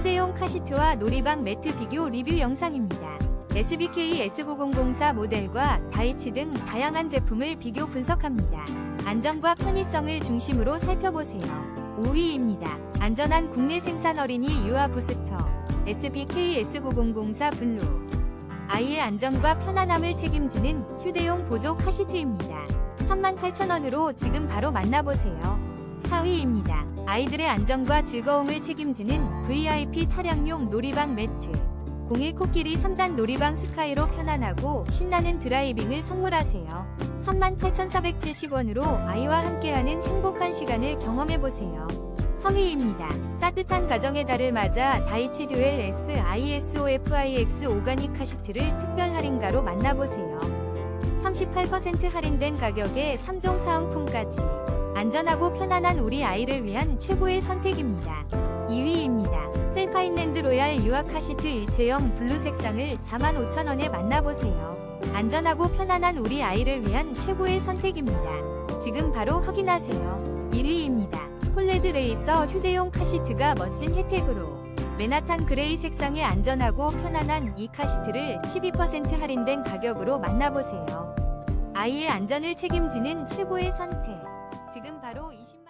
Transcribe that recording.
휴대용 카시트와 놀이방 매트 비교 리뷰 영상입니다. SBK S9004 모델과 다이치 등 다양한 제품을 비교 분석합니다. 안전과 편의성을 중심으로 살펴보세요. 5위입니다. 안전한 국내 생산 어린이 유아 부스터 SBK S9004 블루 아이의 안전과 편안함을 책임지는 휴대용 보조 카시트입니다. 38,000원으로 지금 바로 만나보세요. 4위입니다. 아이들의 안전과 즐거움을 책임지는 VIP 차량용 놀이방 매트. 01 코끼리 3단 놀이방 스카이로 편안하고 신나는 드라이빙을 선물하세요. 38,470원으로 아이와 함께하는 행복한 시간을 경험해보세요. 3위입니다. 따뜻한 가정의 달을 맞아 다이치 듀엘 S ISOFIX 오가닉 카시트를 특별 할인가로 만나보세요. 38% 할인된 가격에 3종 사은품까지 안전하고 편안한 우리 아이를 위한 최고의 선택입니다. 2위입니다. 셀파인랜드 로얄 유아 카시트 일체형 블루 색상을 45,000원에 만나보세요. 안전하고 편안한 우리 아이를 위한 최고의 선택입니다. 지금 바로 확인하세요. 1위입니다. 폴레드 레이서 휴대용 카시트가 멋진 혜택으로 메나탄 그레이 색상의 안전하고 편안한 이 카시트를 12% 할인된 가격으로 만나보세요. 아이의 안전을 책임지는 최고의 선택. 지금 바로 20만